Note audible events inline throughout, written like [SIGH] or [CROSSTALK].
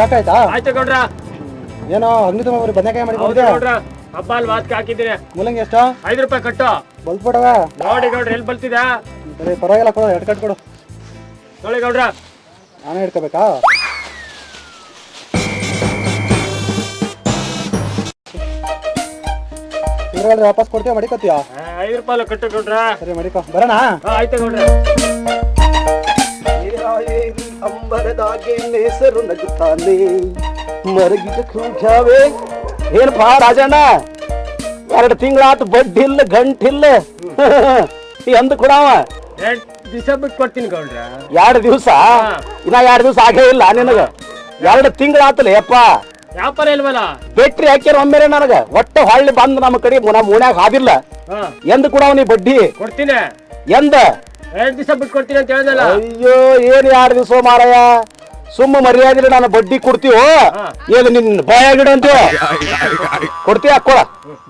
ಕಾಕ ಆಯ್ತಾ ಆಯ್ತು ಗೌಡ್ರ. ಏನೋ ಅಗ್ನಿ ತುಂಬ ಬರೀ ಬದನೆಕಾಯಿ ಮಾಡಿ ಹೌದು ಗೌಡ್ರ. ಹಬ್ಬ ಅಲ್ಲಿ ವಾತ್ಕ ಹಾಕಿದ್ದೀನಿ. ಮೂಲಂಗಿ ಎಷ್ಟು? ಐದು ರೂಪಾಯಿ ಕಟ್ಟು. ಬಲ್ತ್ಬಿಡವ ನೋಡಿ ಗೌಡ್ರ ಎಲ್ಲಿ ಬಲ್ತಿದ ಬರೀ ಪರವಾಗಿಲ್ಲ ಕೊಡು ಎರಡು ಕಟ್ ಕೊಡು. ನೋಡಿ ಗೌಡ್ರ. ನಾನೇ ಹಿಡ್ಕೋಬೇಕಾ? ಇದ್ರಲ್ಲಿ ವಾಪಸ್ ಕೊಡ್ತೀಯ ಮಡಿಕೋತೀಯ ಐದು ರೂಪಾಯಿ ಕಟ್ಟು ಗೌಡ್ರ. ಸರಿ ಮಡಿಕೋ. ಬರೋಣ? ಆಯ್ತು ಗೌಡ್ರ. ಅಂಬರದಾಗೆ ನೇಸರು ನಗುತ್ತಾನೆ. ಮರಗಿದ ಕೂಜಾವೆ ಏನಪ್ಪಾ ರಾಜಣ್ಣ? ಎರಡು ತಿಂಗಳಾತು ಬಡ್ಡಿಲ್ಲ ಗಂಟಿಲ್ಲ. ಎಂದ ಕೂಡ ದಿವಸ ಬಿಟ್ಟು ಕೊಡ್ತೀನಿ ಗೌಡ್ರ. ಎರಡು ದಿವಸ? ಇನ್ನ ಎರಡು ದಿವಸ ಆಗೇ ಇಲ್ಲ ನಿನಗ. ಎರಡು ತಿಂಗಳಾತಲ್ಲ ಯಪ್ಪ. ವ್ಯಾಪಾರ ಇಲ್ವಲ್ಲ? ಬೆಟ್ರಿ ಹಾಕ್ಯಾರ ಒಮ್ಮೆರೆ ನನಗ. ಒಟ್ಟು ಹೊಳ್ಳಿ ಬಂದ್ ನಮ್ಮ ಕಡೆ ನಮ್ಮ ಓಣ್ಯಾಗ ಹಾದಿಲ್ಲ. ಎಂದು ಎಂದ ಕೊಡವ ನೀ ಬಡ್ಡಿ? ಕೊಡ್ತೀನಿ. ಎಂದ? ಎರಡ್ ದಿವಸ ಬಿಟ್ಟು ಕೊಡ್ತೀನಿ ಅಂತ ಹೇಳ್ದಲ್ಲ ಅಯ್ಯೋ ಏನ್ ಎರಡು ದಿವಸ ಮಾರಾಯ? ಸುಮ್ಮ ಮರ್ಯಾದೆ ನಾನು ಬಡ್ಡಿ ಕೊಡ್ತೀವೋ ಏನು ನಿನ್ ಬಾಯಾಗಿಡ ಅಂತ ಕೊಡ್ತೀಯ? ಕೊಡ.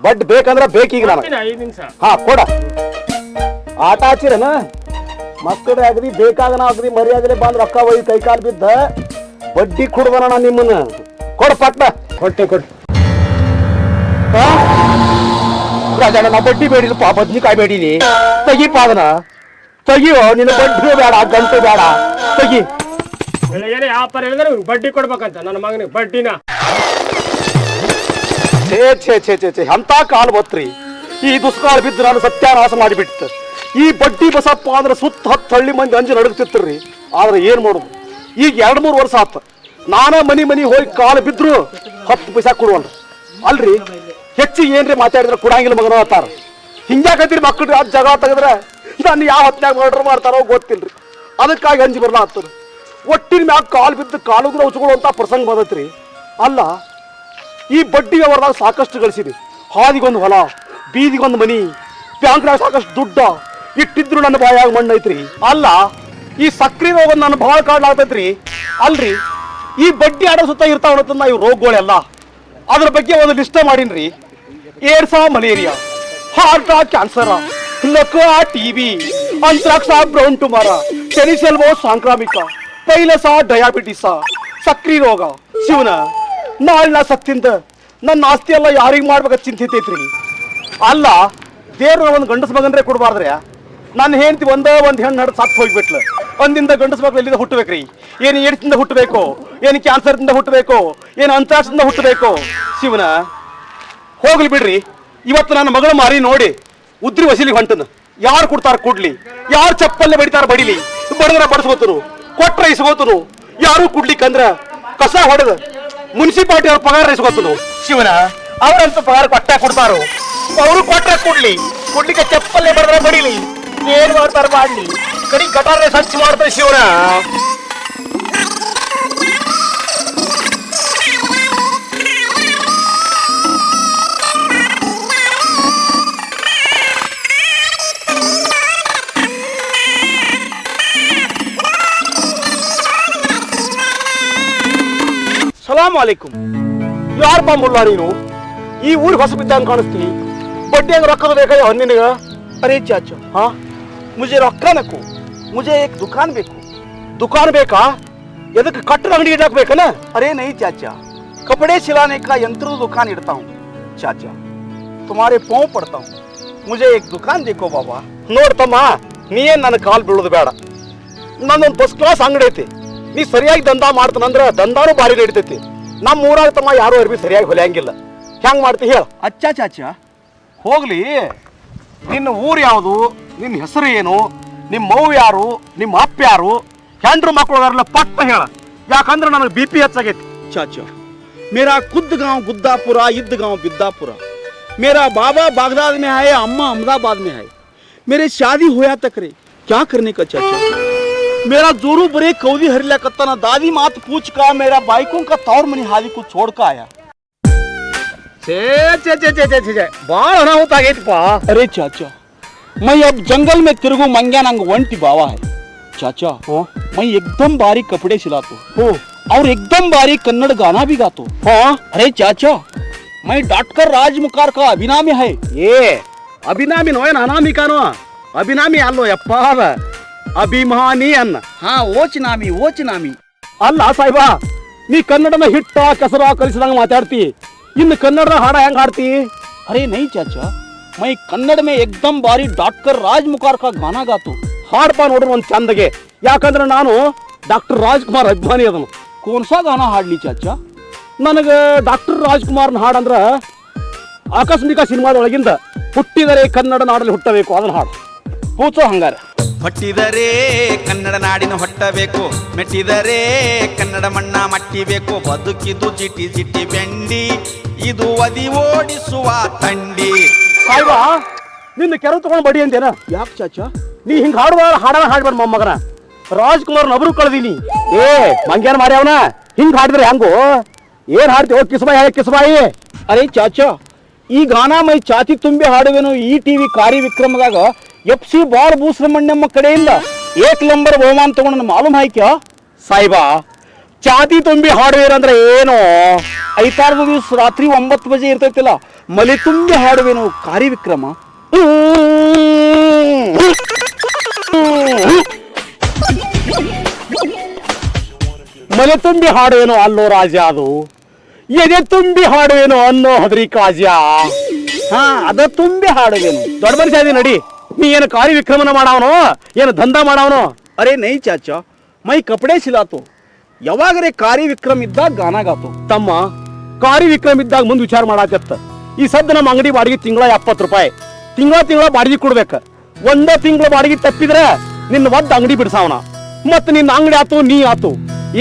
ಬಡ್ಡಿ ಬೇಕಂದ್ರೆ ಬೇಕೀಗ ನಾನು ಐದು ನಿಮಿಷ. ಹಾ ಕೊಡ. ಆಟ ಹಚ್ಚಿರನ ಮಕ್ಕಳ ಅಗದಿ ಬೇಕಾಗನ ಆಗದಿ ಮರ್ಯಾದೆ ಬಂದ್ ರೊಕ್ಕ ಒಯ್ದು ಕೈ ಕಾಲು ಬಿದ್ದ ಬಡ್ಡಿ ಕೊಡ್ಬನ ನಿಮ್ಮನ್ನ. ಕೊಡ ಪಟ್ಟ ಕೊಟ್ಟೆ ಕೊಟ್ಟು ರಾಜಣ್ಣ ನಾ ಬಡ್ಡಿ ಬೇಡಿಲ್ಪ ಬದ್ನಿಕಾಯಿ ಬೇಡಿನಿ. ತೆಗಿಪ್ಪ ಅದನ್ನ ತೆಗಿಯೋ ನಿನ್ನ ಬಡ್ಡಿ ಬೇಡ ಗಂಟೆ ಬೇಡ. ತೆಗಿ. ಬೆಳಗ್ಗೆ ವ್ಯಾಪಾರ ಹೇಳಿದ್ರೆ ಇವ್ನಿಗೆ ಬಡ್ಡಿ ಕೊಡ್ಬೇಕಂತ ನನ್ನ ಮಗನಿಗೆ ಬಡ್ಡಿನ. ಛೇ ಛೇ ಛೇ ಛೇ ಛೇ ಅಂತ ಕಾಲ್ ಬತ್ರಿ ಈ ದುಷ್ಕಾಲ ಬಿದ್ದು ನಾನು ಸತ್ಯಾನಾಶ ಮಾಡಿಬಿಟ್ಟು ಈ ಬಡ್ಡಿ ಬಸಪ್ಪ ಅಂದ್ರೆ ಸುತ್ತ ಹತ್ತು ಹಳ್ಳಿ ಮಂದಿ ಅಂಜಿ ನಡಗ್ತಿರ್ರಿ ಆದ್ರೆ ಏನ್ ಮಾಡೋದು? ಈಗ ಎರಡು ಮೂರು ವರ್ಷ ಆತ. ನಾನೇ ಮನಿ ಮನಿ ಹೋಗಿ ಕಾಲು ಬಿದ್ರು ಹತ್ತು ಪೈಸಾ ಕೊಡುವಲ್ರಿ. ಅಲ್ರಿ? ಹೆಚ್ಚಿಗೆ ಏನ್ರಿ ಮಾತಾಡಿದ್ರೆ ಕೊಡಂಗಿಲ್ಲ ಮಗನ ಅಂತಾರ. ಹಿಂಗ್ಯಾಕತ್ತೀರಿ ಮಕ್ಕಳು ಅದು ಜಗ ತೆಗೆದ್ರೆ ನಾನು ಯಾವ ಹೊತ್ನ್ಯಾಗ ಮರ್ಡರ್ ಮಾಡ್ತಾರೋ ಗೊತ್ತಿಲ್ರಿ. ಅದಕ್ಕಾಗಿ ಅಂಜಿ ಬರ್ಲಾ ಆಗ್ತದೆ. ಒಟ್ಟಿನ ಮ್ಯಾಗ ಕಾಲು ಬಿದ್ದು ಕಾಲುಗ್ರ ಉಚ್ಕೊಳ್ಳುವಂಥ ಪ್ರಸಂಗ ಬಂದೈತ್ರಿ. ಅಲ್ಲ, ಈ ಬಡ್ಡಿ ವ್ಯವಹಾರದಾಗ ಸಾಕಷ್ಟು ಗಳಿಸಿದೆ. ಹಾದಿಗೊಂದು ಹೊಲ, ಬೀದಿಗೊಂದು ಮನಿ ಬ್ಯಾಂಕ್ನಾಗ ಸಾಕಷ್ಟು ದುಡ್ಡ, ಇಟ್ಟಿದ್ರು ನನ್ನ ಬಾಯಾಗ ಮಣ್ಣು ಐತ್ರಿ ಅಲ್ಲ, ಈ ಸಕ್ರಿ ರೋಗ ನನ್ನ ಭಾಳ ಕಾಡ್ಲಾಗ್ತೈತ್ರಿ ಅಲ್ರಿ, ಈ ಬಡ್ಡಿ ಆಡೋ ಸುತ್ತ ಇರ್ತಾವ ಇವು ರೋಗಗಳೆಲ್ಲ. ಅದ್ರ ಬಗ್ಗೆ ಒಂದು ಲಿಸ್ಟ್ ಮಾಡೀನ್ರಿ. ಏಡ್ಸ ಮಲೇರಿಯಾ ಹಾರ್ಟ್ ಕ್ಯಾನ್ಸರ್ ಲಕ್ವ ಟಿವಿ ಅಂತ್ರಾಕ್ಷ ಬ್ರೌನ್ ಟುಮಾರ ಸೆನಿಸೆಲ್ವೋ ಸಾಂಕ್ರಾಮಿಕ ಪೈಲಸ ಡಯಾಬಿಟಿಸ, ಸಕ್ರಿ ರೋಗ. ಶಿವನ ನಾಳೆ ನಾ ಸತ್ತಿಂದ ನನ್ನ ಆಸ್ತಿ ಎಲ್ಲ ಯಾರಿಗೆ ಮಾಡ್ಬೇಕಂತ ಚಿಂತಿತೈತ್ರಿ? ಅಲ್ಲ ದೇವ್ರ ಒಂದು ಗಂಡಸ ಮಗನ್ರೆ ಕೊಡಬಾರ್ದ್ರೆ ನಾನು ಹೆಂಡತಿ ಒಂದೇ ಒಂದು ಹೆಣ್ಣು ನಡ್ ಸತ್ತು ಹೋಗ್ಬಿಟ್ಲು. ಒಂದಿಂದ ಗಂಡಸ ಮಕ್ಳು ಎಲ್ಲಿಂದ ಹುಟ್ಟಬೇಕ್ರಿ ಏನು ಏಡ್ಸಿಂದ ಹುಟ್ಟಬೇಕು ಏನು ಕ್ಯಾನ್ಸರ್ದಿಂದ ಹುಟ್ಟಬೇಕು ಏನು ಅಂತ್ರಾಕ್ಷದಿಂದ ಹುಟ್ಟಬೇಕು ಶಿವನ, ಹೋಗ್ಲಿ ಬಿಡ್ರಿ. ಇವತ್ತು ನನ್ನ ಮಗಳು ಮಾರಿ ನೋಡಿ. ಉದ್ರಿ ವಸೀಲಿ ಹೊಂಟನು. ಯಾರು ಕೊಡ್ತಾರ ಕೊಡ್ಲಿ? ಯಾರು ಚಪ್ಪಲ್ಲೆ ಬಡಿತಾರ ಬಡಿಲಿ? ಬಡದ್ರ ಬಡಿಸ್ಕೋತನು ಕೊಟ್ರ ಇಸ್ಕೋತನು ಯಾರು ಕುಡ್ಲಿಕ್ಕಂದ್ರ ಕಸ ಹೊಡೆದ. ಮುನ್ಸಿಪಾಲ್ಟಿ ಅವ್ರ ಪಗಾರ ಇಸ್ಕೋತನು. ಶಿವನ ಅವರಂತ ಪಗಾರ ಕೊಟ್ಟ ಕೊಡ್ತಾರೋ? ಅವರು ಕೊಟ್ರ ಕೊಡ್ಲಿ. ಕೊಡ್ಲಿಕ್ಕೆ ಚಪ್ಪಲ್ಲೇ ಬಡದ್ರ ಬಡಿಲಿ. ಏನ್ ಮಾಡ್ತಾರ ಮಾಡ್ಲಿ? ಕಡಿ ಗಟಾರ ಸ್ವಚ್ಛ ಮಾಡ್ತಾರೆ ಶಿವನ. ಸಲಾಮ್ ಅಲೈಕುಂ ಯಾರು ಬಂಬುಲ್ಲ ನೀನು ಈ ಊರಿಗೆ ಹೊಸ ಬಿದ್ದಂಗೆ ಕಾಣಿಸ್ತೀನಿ ಬಡ್ಡಿ ಹಂಗೆ ರೊಕ್ಕದ ಬೇಕಾಯ ನಿನಗ अरे चाचा हाँ मुझे रॉक्का नको मुझे एक दुकान बेको ದುಕಾನ್ ಬೇಕಾ ಎದಕ್ಕೆ ಕಟ್ಟಡ ಅಂಗಡಿ ಇಡಾಕ್ಬೇಕನ अरे नहीं चाचा कपड़े सिलाने का यंत्र दुकान इड़ता हूँ चाचा तुम्हारे पाँव पड़ता हूँ मुझे एक दुकान देखो बाबा ನೋಡ್ತಮ್ಮ ನೀ ಏನ್ ನನ್ನ ಕಾಲ್ ಬೀಳೋದು ಬೇಡ ನಂದೊಂದು ಫಸ್ಟ್ ಕ್ಲಾಸ್ ಅಂಗಡಿ ಐತಿ ನೀ ಸರಿಯಾಗಿ ದಂಧಾ ಮಾಡ್ತಾನಂದ್ರ ದಂಧಾನು ಭಾರಿ ನಡಿತೈತಿ ನಮ್ಮ ಊರಾಗ ತಮ್ಮ ಯಾರು ಅರ್ಬಿ ಸರಿಯಾಗಿ ಹೊಲಿಯಂಗಿಲ್ಲ ಹೆಂಗ್ ಮಾಡ್ತಿ ಹೇಳ अच्छा चाचा ಹೋಗ್ಲಿ ನಿನ್ನ ಊರು ಯಾವುದು ನಿನ್ನ ಹೆಸರು ಏನು ನಿಮ್ಮ ಮೌ ಯಾರು ನಿಮ್ಮ ಅಪ್ಪ ಯಾರು ಹೆಂಡ್ರು ಮಕ್ಕಳು ಅದಾರಲ್ಲ ಪಟ್ಟ ಹೇಳ ಯಾಕಂದ್ರೆ ನನಗೆ ಬಿ ಪಿ ಹೆಚ್ಚಾಗೈತಿ चाचा मेरा खुद गांव गुद्दापुरा इद्द गांव बिद्दापुरा मेरा बाबा बागदाद में है अम्मा अहमदाबाद में है मेरे शादी होया तक रे क्या करने का चाचा मेरा जोरू बरे कौदी हरिला कत्ता दादी मात पूछ का मेरा बाइकों का तौर मनी हादी को छोड़ का आया ಛೇ ಛೇ ಛೇ ಛೇ ಛೇ ಛೇ ಛೇ ಭಾಳ ಅನಾಹುತ ಆಗೈತಿಪ್ಪ अरे चाचा मैं अब जंगल में तिरगू मंग्या नंग वंटी बावा है चाचा मैं एकदम बारीक कपड़े सिलाता हूँ और एकदम बारीक कन्नड़ गाना भी गाता हूँ हाँ अरे चाचा मैं डॉक्टर राजमुकार का अभिनामी है ಏ ಅಭಿನಾಮಿನೋ ಏನು ಅನಾಮಿಕಾನೋ ಅಭಿನಾಮಿ ಅಲ್ಲೋ ಯಪ್ಪ ಅದ ಅಭಿಮಾನಿ ಅನ್ನ. ಹಾ ಓಚಿನಾಮಿ ಓಚಿನಾಮಿ. ಅಲ್ಲ ಸಾಹೇಬಾ ನೀ ಕನ್ನಡನ ಹಿಟ್ಟ ಕಸರ ಕಲಿಸಿದಂಗ ಮಾತಾಡ್ತಿ. ಇನ್ನು ಕನ್ನಡದ ಹಾಡ ಹೆಂಗ್ ಹಾಡ್ತಿ? ಅರೆ ನೈ ಚಾಚ ಮೈ ಕನ್ನಡ ಮೇ ಎಕ್ದಮ್ ಬಾರಿ ಡಾಕ್ಟರ್ ರಾಜ್ ಮುಖಾರ್ಕ ಗಾನ ಗಾತು ಹಾಡ್ಬಾ ನೋಡ್ರಿ ಒಂದು ಚಂದಗೆ. ಯಾಕಂದ್ರೆ ನಾನು ಡಾಕ್ಟರ್ ರಾಜ್ಕುಮಾರ್ ಅಭಿಮಾನಿ ಅದನು. ಕೋನ್ಸ ಗಾನ ಹಾಡ್ಲಿ ಚಾಚ? ನನಗೆ ಡಾಕ್ಟರ್ ರಾಜ್ಕುಮಾರ್ನ ಹಾಡಂದ್ರೆ ಆಕಸ್ಮಿಕ ಸಿನಿಮಾದೊಳಗಿಂದ ಹುಟ್ಟಿದರೆ ಕನ್ನಡ ನಾಡಲ್ಲಿ ಹುಟ್ಟಬೇಕು ಅದನ್ನ ಹಾಡು. ಕೂಚೋ ಹಂಗಾರೆ. ಹೊಟ್ಟಿದರೆ ಕನ್ನಡ ನಾಡಿನ ಹೊಟ್ಟಬೇಕು. ಮೆಟ್ಟಿದರೆ ಕನ್ನಡ ಮಣ್ಣ ಮಟ್ಟಿಬೇಕು. ಬದುಕಿದು ಚಿಟಿ ಚಿಟಿ ಬೆಂಡಿ ಇದು ಅದಿ ಓಡಿಸುವ ತಂಡಿ. ನಿನ್ನ ಕೆರೆ ತಗೊಂಡ್ ಬಡಿ ಅಂತೇನ ಯಾಕೆ ಚಾಚಾ? ನೀ ಹಿಂಗ್ ಹಾಡುವ ಹಾಡನ ಹಾಡ್ಬೇಡ ಮೊಮ್ಮಗನ. ರಾಜ್ಕುಮಾರ್ ನಬ್ರು ಕಳ್ದೀನಿ. ಏ ಮಂಗ್ಯಾನ ಮಾಡಿ ಅವನ. ಹಿಂಗ್ ಹಾಡಿದ್ರೆ ಹೆಂಗು? ಏನ್ ಹಾಡ್ತಿ ಕಿಸ್ಮಾಯಿ ಹೇಳ ಕಿಸಬಾಯಿ. ಅರೇ ಚಾಚಾ ಈ ಗಾನ ಮೈ ಚಾತಿ ತುಂಬಿ ಹಾಡುವೆನು ಈ ಟಿವಿ ಕಾರ್ಯ ವಿಕ್ರಮದಾಗ ಎಫ್ ಸಿ ಬಾಲ್ ಭೂಸ್ರಮಣ್ಯಮ್ಮ ಕಡೆಯಿಂದ ಏಕ್ ನಂಬರ್ ಬಹುಮಾನ ತಗೊಂಡು ಮಾಲೂಮ್ ಹಾಕ್ಯ? ಸಾಯಿಬಾ ಚಾತಿ ತುಂಬಿ ಹಾಡುವಿರಂದ್ರೆ ಏನು? ಐತಾರು ದಿವಸ ರಾತ್ರಿ ಒಂಬತ್ತು ಬಜೆ ಇರ್ತೈತಿಲ್ಲ, ಮಲಿ ತುಂಬಿ ಹಾಡುವೆನು ಕಾರಿ ವಿಕ್ರಮ ಮಲೆ ತುಂಬಿ ಹಾಡುವೇನು ಅಲ್ಲೋ ರಾಜ ಅದು, ಎದೆ ತುಂಬಿ ಹಾಡುವೇನು ಅನ್ನೋ ಹದ್ರಿ ಕಾಜ ಹಾ, ಅದ ತುಂಬಿ ಹಾಡುವೆನು. ದೊಡ್ಡ ಮನುಷ್ಯ ನಡಿ. ನೀ ಏನು ಕಾರ್ಯ ವಿಕ್ರಮನ ಮಾಡವನು? ಏನು ದಂಧ ಮಾಡವನು? ಅರೆ ನೈ ಚಾಚ ಮೈ ಕಪಡೆ ಸಿಲಾತು ಯಾವಾಗರೆ ಕಾರ್ಯ ವಿಕ್ರಮ್ ಇದ್ದಾಗ ಗಾನಾಗಾತು. ತಮ್ಮ ಕಾರಿ ವಿಕ್ರಮ ಇದ್ದಾಗ ಮುಂದೆ ವಿಚಾರ ಮಾಡಾಕತ್ತ. ಈ ಸದ್ದ ನಮ್ಮ ಅಂಗಡಿ ಬಾಡಿಗೆ ತಿಂಗಳ ಎಪ್ಪತ್ತು ರೂಪಾಯಿ. ತಿಂಗಳ ತಿಂಗಳ ಬಾಡಿಗೆ ಕೊಡ್ಬೇಕು. ಒಂದೇ ತಿಂಗಳ ಬಾಡಿಗೆ ತಪ್ಪಿದ್ರೆ ನಿನ್ನ ಒದ್ದ ಅಂಗಡಿ ಬಿಡ್ಸಾವನ. ಮತ್ತೆ ನಿನ್ನ ಅಂಗಡಿ ಆತು ನೀ ಆತು.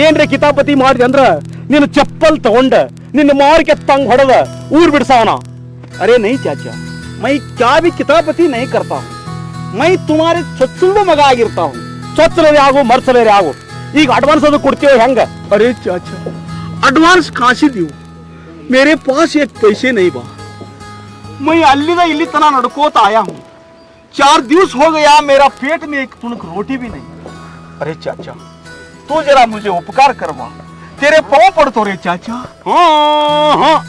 ಏನ್ರಿ ಕಿತಾಪತಿ ಮಾಡಿದೆ ಅಂದ್ರ ನಿನ್ನ ಚಪ್ಪಲ್ ತಗೊಂಡ ನಿನ್ನ ಮಾರ್ಕೆ ತಂಗ್ ಹೊಡೆದ ಊರ್ ಬಿಡ್ಸಾವನ. ಅರೆ ನೈ ಚಾಚಾ ಮೈ ಕ್ಯಾಬಿ ಕಿತಾಪತಿ ನೈ ಕರ್ತಾವ. करता हूँ मैं तुम्हारे चचुंड मगा ಆಗಿರ್ತಾ हूँ ಚೊಚ್ಚಲೇರಿ ಆಗು ಮರ್ಸಲೇರಿ ಆಗು ಈಗ ಅಡ್ವಾನ್ಸ್ ಅದು ಕೊಡ್ತೀವಿ ಹೆಂಗ अरे चाचा एडवांस कहाँ से दूँ मेरे पास एक पैसे नहीं बा मैं अल्लीदा इल्ली तना नड़कोत आया हूँ चार दिवस हो गया मेरा पेट में एक तुनक रोटी भी नहीं अरे चाचा तू जरा मुझे उपकार करवा तेरे पाँव पड़तो रे चाचा ಹ್ಮ್ ಹ್ಮ್.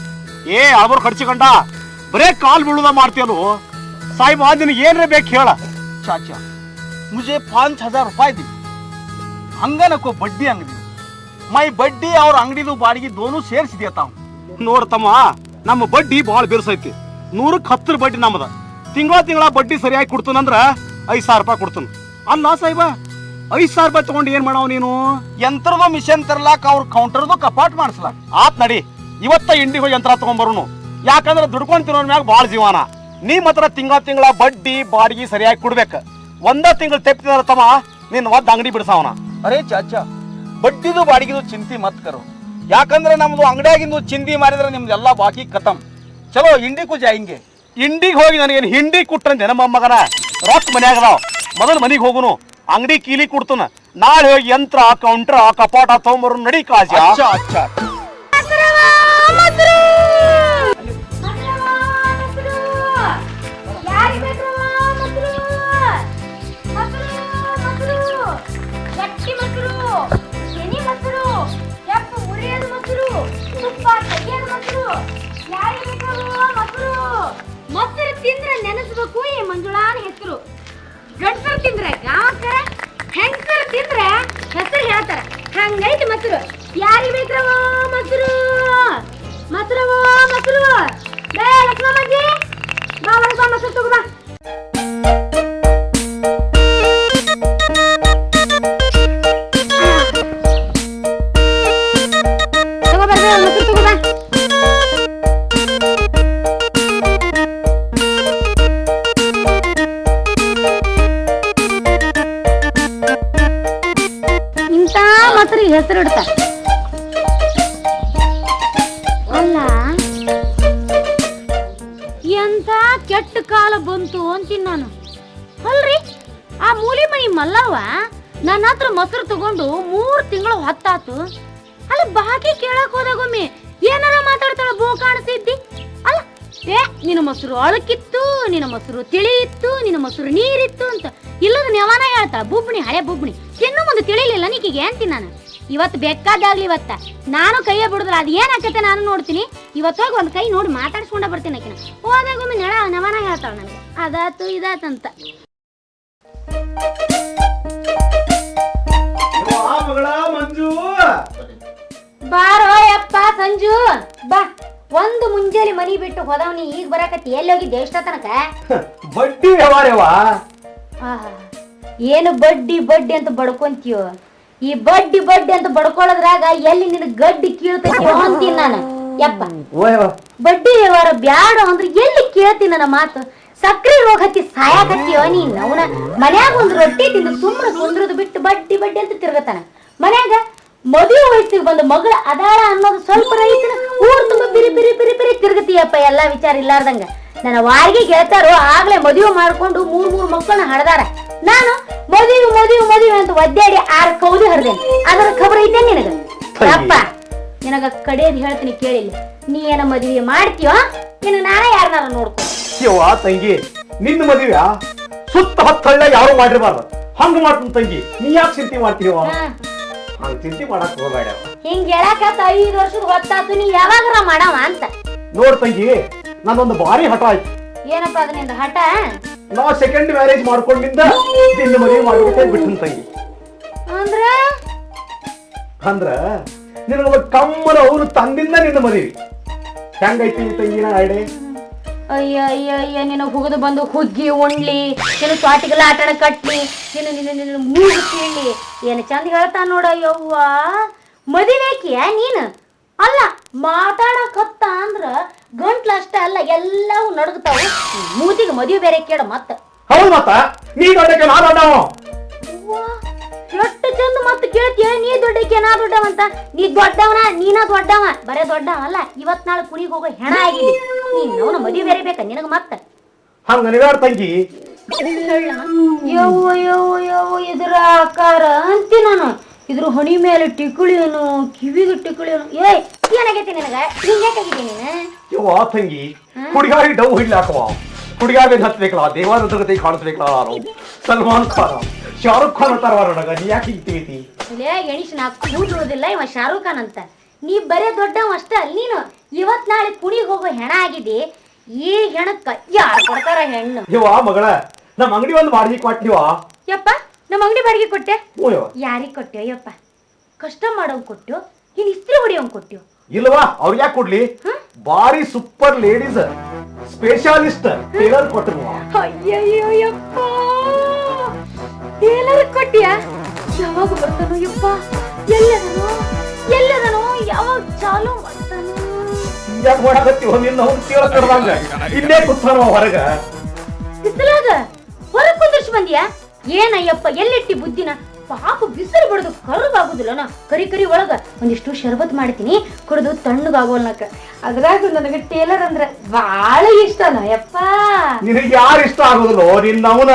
ಏ ಅವ್ರು ಖರ್ಚಿಕೊಂಡ ಬರೇ ಕಾಲ್ ಬೀಳುದ ಮಾಡ್ತೀಯಲ್ಲ ಸಾಯಿಬ ನಿನಗೆ ಏನ್ರೆ ಬೇಕು ಹೇಳ चाचा मुझे पाँच हजार रुपए दी ಹಂಗನಕ್ಕೋ ಬಡ್ಡಿ ಅಂಗಡಿ ಮೈ ಬಡ್ಡಿ ಅವ್ರ ಅಂಗಡಿದು ಬಾಡಿಗೆ ದೋನು ಸೇರಿಸಿ ದೇತಾ ಹೂँ ನೋಡ್ತಮ್ಮ ನಮ್ಮ ಬಡ್ಡಿ ಭಾಳ ಬಿರ್ಸೈತಿ ನೂರಕ್ಕೆ ಹತ್ತರ ಬಡ್ಡಿ ನಮ್ಮದ ತಿಂಗಳ ತಿಂಗಳ ಬಡ್ಡಿ ಸರಿಯಾಗಿ ಕೊಡ್ತಾನಂದ್ರ ಐದು ಸಾವಿರ ರೂಪಾಯಿ ಕೊಡ್ತಾನ ಅಲ್ಲ ಸಾಯಿಬ ಐದು ಸಾವಿರ ರೂಪಾಯಿ ತಗೊಂಡು ಏನ್ ಮಾಡವ ನೀನು ಯಂತ್ರದ ಮಿಷನ್ ತರ್ಲಾಕ ಅವ್ರ ಕೌಂಟರ್ದು ಕಪಾಟ್ ಮಾಡಿಸ್ಲಾಕ ಆತ್ ನಡಿ ಇವತ್ತ ಇಂಡಿಗೋ ಯಂತ್ರ ತಗೊಂಬರೋನು ಯಾಕಂದ್ರ ದುಡ್ಕೊಂಡ್ ತಿನ್ನೋನ್ ಮ್ಯಾಗ ಭಾಳ ಜೀವನ ನೀ ಹತ್ರ ತಿಂಗಳ ತಿಂಗಳ ಬಡ್ಡಿ ಬಾಡಿಗೆ ಸರಿಯಾಗಿ ಕೊಡ್ಬೇಕ. ಒಂದ ತಿಂಗಳು ತೆಪ್ಪಿದಾರ ತಮ್ಮ ನಿನ್ನ ಒದ್ದ ಅಂಗಡಿ ಬಿಡ್ಸಾವನ ಅರೇ ಚಾಚಾ ಬಡ್ಡಿದು ಬಾಡಿಗೆದು ಚಿಂತಿ ಮತ್ ಕರು. ಯಾಕಂದ್ರೆ ನಮ್ದು ಅಂಗಡಿಯಾಗಿಂದು ಚಿಂದಿ ಮಾರಿದ್ರೆ ನಿಮ್ದು ಎಲ್ಲ ಬಾಕಿ ಖತಮ್ ಚಲೋ ಹಿಂಡಿ ಕುಜ ಹಿಂಗೆ. ಹಿಂಡಿಗೆ ಹೋಗಿ ನನಗೇನು ಹಿಂಡಿ ಕುಟ್ರಂತೆ ನಮ್ಮ ಮಗನ ರೊಕ್ಕ ಮನ್ಯಾಗ ಅದಾವ. ಮೊದಲು ಮನಿಗೆ ಹೋಗುನು ಅಂಗಡಿ ಕೀಲಿ ಕೊಡ್ತಾನ. ನಾಳೆ ಹೋಗಿ ಯಂತ್ರ ಕೌಂಟ್ರ ಕಪಾಟ ತಗೊಂಬರು ನಡಿ ಕಾಜ. ಅಚ್ಚಾ ಅಚ್ಚಾ. ತಿಂದ್ರೆ ನೆನೆಸ್ಬೇಕು ಈ ಮಂಜುಳಾನ ಹೆಸರು. ಗಂಡಸರು ತಿಂದ್ರೆ ಗಾವಕ್ಕರ ಹೆಂಗಸರು ತಿಂದ್ರೆ ಹೆಸರು ಹೇಳ್ತಾರೆ. ಹಂಗೈತಿ ಮೊಸರು ಯಾರಿಗೆ ಬೇಕ್ರವೋ ಮೊಸರು ಮೊಸರವೋ ಮೊಸರು ಬೇ ಲಕ್ಷ್ಮಮ್ಮಜ್ಜಿ ಬಂತು ಅಂತೀನಿ ನಾನು. ಅಲ್ರಿ? ಆ ಮೂಲಿ ಮನಿ ಮಲ್ಲವ ನನ್ನ ಹತ್ರ ಮೊಸರು ತಗೊಂಡು ಮೂರ್ ತಿಂಗಳು ಹೊತ್ತಾತು. ಅಲ್ಲ ಬಾಕಿ ಕೇಳಕ್ ಹೋದಾಗೊಮ್ಮೆ ಏನಾರ ಮಾತಾಡ್ತಾಳ ಬೋ ಕಾಣಿಸಿದ್ದಿ? ಅಲ್ಲ, ಏ, ನಿನ್ನ ಮೊಸರು ಅಳಕಿತ್ತು, ನಿನ್ನ ಮೊಸರು ತಿಳಿ ಇತ್ತು ನಿನ್ನ ಮೊಸರು ನೀರಿತ್ತು ಅಂತ ಇಲ್ಲದ ನೆವಾನ ಹೇಳ್ತಾಳ ಬುಬ್ಣಿ, ಹಳೆ ಬುಬ್ಣಿ. ತಿನ್ನು ಮುಂದೆ ತಿಳಿಲಿಲ್ಲ ನೀಕಿಗೆ ಅಂತೀನಿ ನಾನು. ಇವತ್ತು ಬೇಕಾದಾಗ್ಲಿ ಇವತ್ತ. ನಾನು ಕೈಯ ಬಿಡುದ್ರ ಅದು ಏನಾಕತ್ತೆ ನಾನು ನೋಡ್ತೀನಿ. ಇವತ್ತೋಗಿ ಒಂದು ಕೈ ನೋಡಿ ಮಾತಾಡ್ಸ್ಕೊಂಡ ಬರ್ತೀನಿ ಆಕಿನ. ಹೋದಾಗೊಮ್ಮೆ ನೆಳ ನವನ ಹೇಳ್ತಾಳ ನನಗೆ. ಅದಾತು ಇದಾತಂತ ಮಂಜು. ಬಾರೋ ಯಪ್ಪ ಸಂಜು. ಬಾ. ಒಂದು ಮುಂಜಾನೆ ಮನಿ ಬಿಟ್ಟು ಹೋದವ್ನಿ ಈಗ ಬರಾಕತ್ತಿ. ಎಲ್ಲಿ ಹೋಗಿ ಎಷ್ಟ ತನಕ? [LAUGHS] ಬಡ್ಡಿ ವ್ಯವಹಾರವ? ಏನು ಬಡ್ಡಿ ಬಡ್ಡಿ ಅಂತ ಬಡ್ಕೊಂತೀಯೋ? ಈ ಬಡ್ಡಿ ಬಡ್ಡಿ ಅಂತ ಬಡ್ಕೊಳ್ಳೋದ್ರಾಗ ಎಲ್ಲಿ ನಿನ್ ಗಡ್ಡಿ ಕೀಳ್ತೈತಿ ಅಂತೀನಿ ನಾನು. ಯಪ್ಪ. ಬಡ್ಡಿ ವ್ಯವಹಾರ ಬ್ಯಾಡ ಅಂದ್ರೆ ಎಲ್ಲಿ ಕೇಳ್ತೀನಿ ನನ್ನ ಮಾತು? ಸಕ್ರಿ ರೋಗ ಹತ್ತಿ ಸಾಯಾಕತ್ತೀವ ನೀನ್? ಅವನ ಮನ್ಯಾಗ ಒಂದ್ ರೊಟ್ಟಿ ತಿಂದು ಸುಮ್ಮನೆ ಕುಂದ್ರದು ಬಿಟ್ಟು ಬಡ್ಡಿ ಬಡ್ಡಿ ಅಂತ ತಿರ್ಗತಾನ. ಮನ್ಯಾಗ ಮದುವೆ ವಯಸ್ಸಿಗೆ ಬಂದ ಮಗಳ ಅದಾಳ ಅನ್ನೋದು ಸ್ವಲ್ಪ ರೈತನ ಊರ್ ತುಂಬ ಬಿರಿ ಬಿರಿ ಬಿರಿ ಬಿರಿ ತಿರುಗತಿಯಪ್ಪ ಎಲ್ಲಾ ವಿಚಾರ ಇಲ್ಲಾರ್ದಂಗ. ನನ್ನ ವಾರಿಗೆ ಗೆಳತಾರು ಆಗ್ಲೇ ಮದುವೆ ಮಾಡ್ಕೊಂಡು ಮೂರ್ ಮೂರ್ ಮಕ್ಕಳನ್ನ ಹಡ್ದಾರ. ನಾನು ಮದುವೆ ಮದುವೆ ಮದುವೆ ಅಂತ ಒದ್ದಾಡಿ ಆರ್ ಕೌದಿ ಹರಿದೇನೆ ಅದರ ಖಬರ್ ಐತೆ ನಿನಗ? ಅಪ್ಪ ನಿನಗ ಕಡೆಯದ್ ಹೇಳ್ತೀನಿ ಕೇಳಿಲ್ಲ. ನೀ ಏನ ಮದುವೆ ಮಾಡ್ತೀಯೋ? ನಿನಗ ನಾನೇ ಯಾರನ್ನಾರ ನೋಡ್ಕೊ. ಯವ್ವ ತಂಗಿ ನಿನ್ನ ಮದುವೆ ಸುತ್ತ ಹತ್ತಳ್ಳ ಯಾರು ಮಾಡಿರ್ಬಾರ್ದು. ಹಂಗ ಮಾಡ್ತೀನಿ ತಂಗಿ. ನೀ ಯಾಕೆ ಚಿಂತೆ ಮಾಡ್ತೀವ ಚಿಂತೆ ಮಾಡಕ್ ಹೋಗಬೇಡ. ಹಿಂಗ್ ಹೇಳಕತ್ತ ಐದ್ ವರ್ಷದ ಹೊತ್ತಾತು ನೀ ಯಾವಾಗರ ಮಾಡವ ಅಂತ. ನೋಡ್ ತಂಗಿ ನಂದೊಂದು ಭಾರಿ ಹಠ ಆಯ್ತು. ಏನಪ್ಪ ಅದನಿಂದ ಹಠ? ನಾ ಸೆಕೆಂಡ್ ಮ್ಯಾರೇಜ್ ಮಾಡ್ಕೊಂಡಿಂದ ನಿನ್ನ ಮದುವೆ ಮಾಡ್ಬಿಟ್ಟೆ ಬಿಟ್ಟು ತಂಗಿ. ಅಂದ್ರ? ಅಂದ್ರ ನಿನ್ನ ಕಮ್ಮನ ಅವ್ರು ತಂದಿಂದ ನಿನ್ನ ಮದುವೆ. ಹೆಂಗೈತಿ ತಂಗಿನ ಐಡೆ ಅಯ್ಯ ಅಯ್ಯ ಅಯ್ಯ ನಿನ್ನ ಹುಗದು ಬಂದು ಹುಗ್ಗಿ ಉಣ್ಲಿ ನಿನ್ನ ತ್ವಾಟಿಗೆಲ್ಲ ಆಡ ಕಟ್ಲಿ ನಿನ್ನ ನಿನ್ನ ನಿನ್ನ ಮೂಗು ಕೇಳಿ ಏನು ಚಂದ ಹೇಳ್ತಾ ನೋಡ ಯವ್ವ. ಮದುವೆಕಿಯ ನೀನು? ಅಲ್ಲ ಮಾತಾಡಕತ್ತ ಅಂದ್ರ ಗಂಟ್ಲ ಅಷ್ಟ ಅಲ್ಲ ಎಲ್ಲವೂ ನಡಗ್ತಾವ. ಮೂತಿಗೆ ಮದುವೆ ಬೇರೆ ಕೇಳ ಮತ್ತ. ಹೌದು ಮತ್ತ ನೀ ದೊಡ್ಡಕ್ಕೆ ನಾ ದೊಡ್ಡವ? ಎಷ್ಟು ಚಂದ ಮತ್ತ ಕೇಳ್ತೀಯ? ನೀ ದೊಡ್ಡಕ್ಕೆ ದೊಡ್ಡವ ಅಂತ ನೀ ದೊಡ್ಡವನ ನೀನ ದೊಡ್ಡವ. ಬರೇ ದೊಡ್ಡವ ಅಲ್ಲ ಇವತ್ ನಾಳೆ ಕುಣಿಗೆ ಹೋಗೋ ಹೆಣ ಆಗಿದೆ. ನೀನು ಮದುವೆ ಬೇರೆ ಬೇಕ ನಿನಗ ಮತ್ತ? ಹಂಗ ನಿಗಾಡ್ ತಂಗಿ. ಯವ್ವ ಯವ್ವ ಯವ್ವ ಇದ್ರ ಆಕಾರ ಅಂತಿ ನಾನು. ಇದ್ರ ಹೊಣಿ ಮೇಲೆ ಟಿಕುಳಿಯನು ಕಿವಿಗೆ ಟಿಕುಳಿಯನು ಏಯ್ ಏನಾಗೈತಿ ನಿನಗ? ಹಿಂಗ್ಯಾಕಾಗಿದೆ ನೀನು? ಯವ್ವ ತಂಗಿ ಹುಡುಗಾರಿ ಡವ್ ಹಿಡ್ಲಾಕವ. ಹುಡುಗಾರಿ ಹತ್ಬೇಕಲ್ಲ ದೇವಾರ ಜಗತಿ ಕಾಣಿಸ್ಬೇಕಲ್ಲ ನಾನು. ಸಲ್ಮಾನ್ ಖಾನ್ ಶಾರುಖ್ ಖಾನ್ ಅಂತಾರ ನೋಡಗ ನೀ ಯಾಕೆ ಹಿಂಗ್ತೀವಿ ಲೇ ಗಣೇಶ್ ನಾ ಇವ ಶಾರುಖ್ ಖಾನ್ ಅಂತ. ನೀ ಬರೇ ದೊಡ್ಡವ ಅಷ್ಟೇ ಅಲ್ಲಿ ನೀನು. ಇವತ್ ನಾಳೆ ಕುಣಿಗೆ ಹೋಗೋ ಹೆಣ ಆಗಿದೆ. ಈ ಹೆಣಕ್ಕ ಯಾರು ಕೊಡ್ತಾರ ಹೆಣ್ಣು? ಯವಾ ಮಗಳ ನಮ್ಮ ಅಂಗಡಿ ಒಂದು ಬಾಡಿಗೆ ಕೊಟ್ಟಿವ ಯಪ್ಪ ನಮ್ಮ ಅಂಗಡಿ ಬಾಡಿಗೆ ಕೊಟ್ಟೆ? ಯಾರಿಗ್ ಕೊಟ್ಟೆ ಯಪ್ಪ? ಕಷ್ಟ ಮಾಡೋ ಕೊಟ್ಟು ಇನ್ ಇಸ್ತ್ರಿ ಹೊಡಿಯೋ ಕೊಟ್ಟು. ಇಲ್ವಾ ಅವ್ರಿಗೆ ಯಾಕೆ ಕೊಡ್ಲಿ? ಬಾರಿ ಸೂಪರ್ ಲೇಡೀಸ್. ಸ್ಪೆಷಾಲಿಸ್ಟ್ ಟೇಲರ್ ಕೊಟ್ಟರು ಅಯ್ಯಯ್ಯೋ ಯಪ್ಪ ಟೇಲರ್ ಕೊಟ್ಟಿಯಾ ಯಾವಾಗ ಬರ್ತಾನೋ ಯಪ್ಪ? ಎಲ್ಲದನು ಎಲ್ಲದನು ಯಾವಾಗ ಚಾಲು ಮಾಡ್ತಾನೋ? ಹಿಂಗ್ಯಾಕ್ ಮಾಡಕತ್ತೀವ ನಿನ್ನ ಅವ್ನು ಕೇಳಕ್ ಕಡ್ದಂಗ ಇಲ್ಲೇ ಕುತ್ತಾನು ಹೊರಗ. ಬಿಸಿಲಾಗ ಹೊರಗ್ ಕುಂದಿರ್ಸಿ ಬಂದಿಯಾ? ಏನಯ್ಯಪ್ಪ ಎಲ್ಲಿಟ್ಟಿ ಬುದ್ಧಿನ? ಪಾಪ ಬಿಸಿಲು ಬಡದು ಕರ್ಗಾಗುದಿಲ್ಲ ನಾ ಕರಿ ಕರಿ ಒಳಗ ಒಂದಿಷ್ಟು ಶರ್ಬತ್ ಮಾಡ್ತೀನಿ ಕುಡಿದು ತಣ್ಣಗಾಗೋಲ್ನಕ ಅದ್ರಾಗ ನನಗೆ ಟೇಲರ್ ಅಂದ್ರೆ ಬಾಳ ಇಷ್ಟನ ಯಪ್ಪ. ನಿನಗೆ ಯಾರು ಇಷ್ಟ ಆಗೋದಿಲ್ಲೋ? ನಿನ್ನ ಅವನ.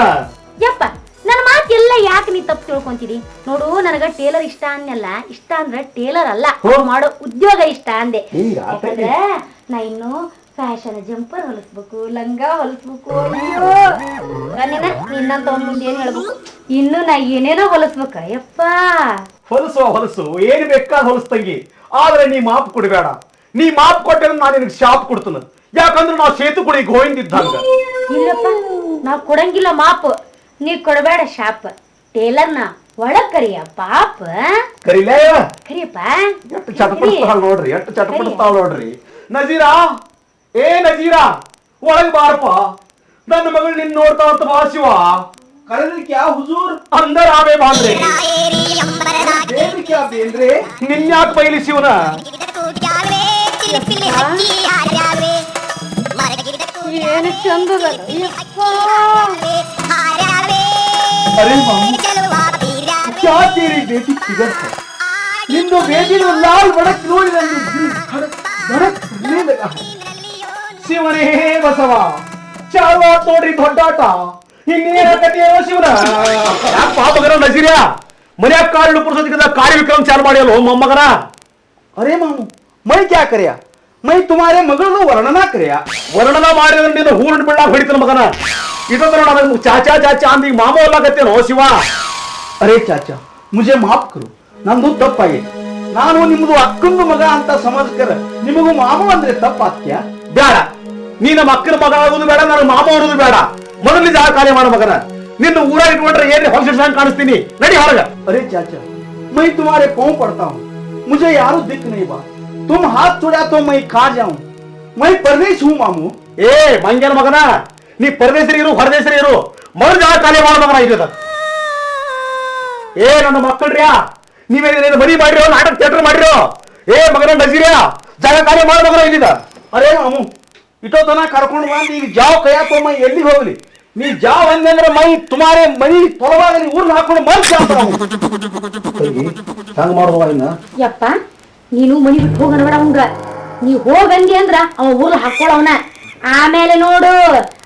ಯಪ್ಪ ನನ್ನ ಮಾತೆಲ್ಲ ಯಾಕೆ ನೀ ತಪ್ಪು ತಿಳ್ಕೊಂತೀರಿ? ನೋಡು ನನಗ ಟೇಲರ್ ಇಷ್ಟ ಅನ್ನಲ್ಲ ಇಷ್ಟ ಅಂದ್ರೆ ಟೇಲರ್ ಅಲ್ಲ. ಮಾಡೋ ಉದ್ಯೋಗ ಇಷ್ಟ ಅಂದೆ? ಯಾಕಂದ್ರೆ ನಾ ಇನ್ನು ಫ್ಯಾಷನ್ ಜಂಪರ್ ಹೊಲಿಸ್ಬೇಕು ಲಂಗ ಹೊಲಿಸ್ಬೇಕು ಅಯ್ಯೋ. ರನ್ನಿನ ನಿನ್ನಂತ ಒಂದ್ ಮುಂದೆ ಏನ್ ಹೇಳ್ಬೇಕು? ಇನ್ನು ನಾ ಏನೇನೋ ಹೊಲಿಸ್ಬೇಕ ಯಪ್ಪ ಹೊಲಸು ಹೊಲಸು. ಏನ್ ಬೇಕಾದ ಹೊಲಸ್ತಂಗಿ ಆದ್ರೆ ನೀ ಮಾಪ್ ಕೊಡಬೇಡ. ನೀ ಮಾಪ್ ಕೊಟ್ಟರೆ ನಾನು ನಿನಗೆ ಶಾಪ್ ಕೊಡ್ತೀನಿ. ಯಾಕಂದ್ರೆ ನಾವು ಸೇತು ಕುಡಿ ಗೋವಿಂದಿದ್ದಂಗ. ಇಲ್ಲಪ್ಪ ನಾ ಕೊಡಂಗಿಲ್ಲ ಮಾಪ್. ನೀ ಕೊಡಬೇಡ ಶಾಪ್. ಟೇಲರ್ನ ಒಳಗ್ ಕರಿಯ ಪಾಪ. ಕರಿಲೇ. ಕರಿಯಪ್ಪ. ಎಷ್ಟು ಚಟಪಡಿಸ್ತಾಳ ನೋಡ್ರಿ ಎಷ್ಟು ಚಟಪಡಿಸ್ತಾಳ ನೋಡ್ರಿ. ನಜೀರಾ ಏ ನಜೀರಾ ಒಳಗ್ ಬಾರಪ್ಪ ನನ್ನ ಮಗಳು ನಿನ್ ನೋಡ್ತಾ ಅಂತ ಭಾಷಿವ ಕರೆದ್ರೆ ಕ್ಯಾ ಹುಜೂರ್ ಅಂದರ್ ಆವೆ ಬಾಂದ್ರೆ ಬೇರೆ ಕ್ಯಾ ಬೇಂದ್ರೆ ನಿನ್ಯಾಕ್ ಬೈಲಿ ಶಿವನ ಏನು ಚಂದದ अरे मामू क्या तेरी बेटी फिगर है ನಿಂದು ಬೇಟಿನ ಲಾಲ್ ಬಡಕ್ ನೋಡಿ ನನ್ನ ದಿಲ್ ಧಡಕ್ ಧಡಕ್ ಹೊಡ್ಲೇ ಲಗಾ है ಶಿವನೇ ಬಸವ ಚಾರ್ವಾತ್ ನೋಡ್ರಿ ದೊಡ್ಡಾಟ. ಇನ್ನೇನ ಕಥೆಯೋ ಶಿವನ. ಯಾಕೆ ಪಾಪಗರ ನಜೀರ್ಯ? ಮನ್ಯಾಗ ಕಾರಣ ಪುರುಷದ ಕಾರ್ಯ ವಿಕ್ರಮ ಚಾಲು ಮಾಡಿಯಲ್ಲ ಮೊಮ್ಮಗರ. ಅರೇ ಮಾಮು ಮೈ ಕ್ಯಾ ಕರೆಯ? ಮೈ ತುಮಾರೇ ಮಗಳನ್ನು ವರ್ಣನಾ ಕರೆಯ? ವರ್ಣನ ಮಾಡಿದ್ರೆ ನಿನ್ನ ಹೂರಣ ಬಿಡಾಕ ಹೊಡಿತಾನ ಮಗನ? ಇದೊಂದು ನೋಡ ಚಾಚಾ ಚಾಚಾ ಅಂತ ಈಗ ಮಾಮ ಅಲ್ಲಾಗತ್ತೇನೋ ಶಿವ? ಅರೇ ಚಾಚಾ ಮುಜೆ ಮಾಫ್ ಕರು. ನಂದು ತಪ್ಪಾಗಿದೆ ನಾನು ನಿಮ್ದು ಅಕ್ಕಂದು ಮಗ ಅಂತ ಸಮಾಜಕರ ನಿಮಗೂ ಮಾಮ ಅಂದ್ರೆ ತಪ್ಪಾತ್ಯ? ಬ್ಯಾಡ. ನೀ ನಮ್ಮ ಅಕ್ಕನ ಮಗ ಆಗೋದು ಬೇಡ ನನಗೆ ಮಾಮ ಅನ್ನೋದು ಬೇಡ ಮೊದಲಿಂದ ಆ ಕಾರ್ಯ ಮಾಡೋ ಮಗನ ನಿನ್ನ ಊರಾಗ ಇಟ್ಕೊಂಡ್ರೆ ಏನ್ ಹೊಲಸಿಡ್ಸಂಗ್ ಕಾಣಿಸ್ತೀನಿ ನಡಿ ಹೊರಗ अरे चाचा मैं तुम्हारे पाँव पड़ता हूँ मुझे यारो दिख नहीं बा तुम हाथ छोड़ा तो मैं खा जाऊं मैं परदेश हूँ मामू ಏ ಮಂಗ್ಯನ ಮಗನ ನೀ ಪರದೇಶರಿ ಇರು ಹೊರದೇಶರಿ ಇರು ಮೊದಲು ಜಾಗ ಖಾಲಿ ಮಾಡ ಮಗನ ಇಲ್ಲದ ಏ ನನ್ನ ಮಕ್ಕಳ್ರ್ಯಾ ನೀವೇನೇನು ಮನಿ ಮಾಡಿರೋ ನಾಟಕ ಥಿಯೇಟರ್ ಮಾಡಿರೋ ಏ ಮಗನ ನಜೀರ್ಯಾ ಜಾಗ ಖಾಲಿ ಮಾಡ ಮಗನ ಇಲ್ಲಿದ ಅರೆ ಮಾಮು ಇಟೋ ತನ ಕರ್ಕೊಂಡು ಬಂದು ಈಗ ಜಾವ್ ಕೈಯಾಕೋ ಮೈ ಎಲ್ಲಿಗೆ ಹೋಗ್ಲಿ? ನೀ ಜಾವ್ ಅಂದ್ರೆ ಮೈ ತುಮಾರೇ ಮನಿ ತೊಲವಾಗಲಿ ಊರ್ನ ಹಾಕೊಂಡು ಮರ್ಸಿ ಹಂಗ ಮಾಡುವ ಇನ್ನ? ಯಪ್ಪ ನೀನು ಮನಿ ಬಿಟ್ಟು ಅವಂಗ ನೀ ಹೋಗಂದಿ ಅಂದ್ರ ಅವ ಊರ್ಲ ಹಾಕೊಳವನ ಆಮೇಲೆ ನೋಡು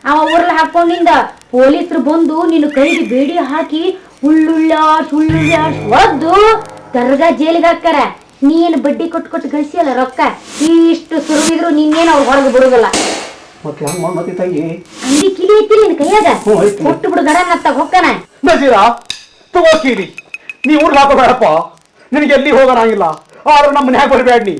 ಅವ ಊರ್ಲ ಹಾಕೊಂಡಿಂದ ಪೊಲೀಸರು ಬಂದು ನಿನ್ನ ಕೈಗೆ ಬೇಡಿ ಹಾಕಿ ಉಳ್ಳುಳ್ಳ ಸುಳ್ಳುಳ್ಳ ಒದ್ದು ದರ್ಗಾ ಜೈಲಿಗೆ ಹಾಕ್ಕಾರ ನೀನ್ ಬಡ್ಡಿ ಕೊಟ್ಟು ಕೊಟ್ಟು ಗಳಿಸಿಯಲ್ಲ ರೊಕ್ಕ? ಇಷ್ಟು ಸುರುವಿದ್ರು ನಿನ್ನೇನು ಅವ್ರು ಹೊರಗೆ ಬಿಡುದಿಲ್ಲ. ಮತ್ತೆ ಹೆಂಗ್ ಮತ್ತೆ ಅಂದಿ ಕಿಲಿ ಐತಿ ನಿನ್ ಕೈಯಾಗ? ಹ್ಞೂ, ಐತಿ. ಕೊಟ್ಟು ಬಿಡು ಗಡ ನತ್ತ ಹೊಕ್ಕನ ನಜೀರಾ ತಗೋಕೀರಿ ನೀ ಊರ್ಗೆ ಹಾಕೋಬೇಡಪ್ಪ. ನಿನಗೆ ಎಲ್ಲಿ ಹೋಗೋಣಾಗಿಲ್ಲ. ಆದ್ರೆ ನಮ್ಮ ಮನ್ಯಾಗ ಬರಬೇಡ ನೀ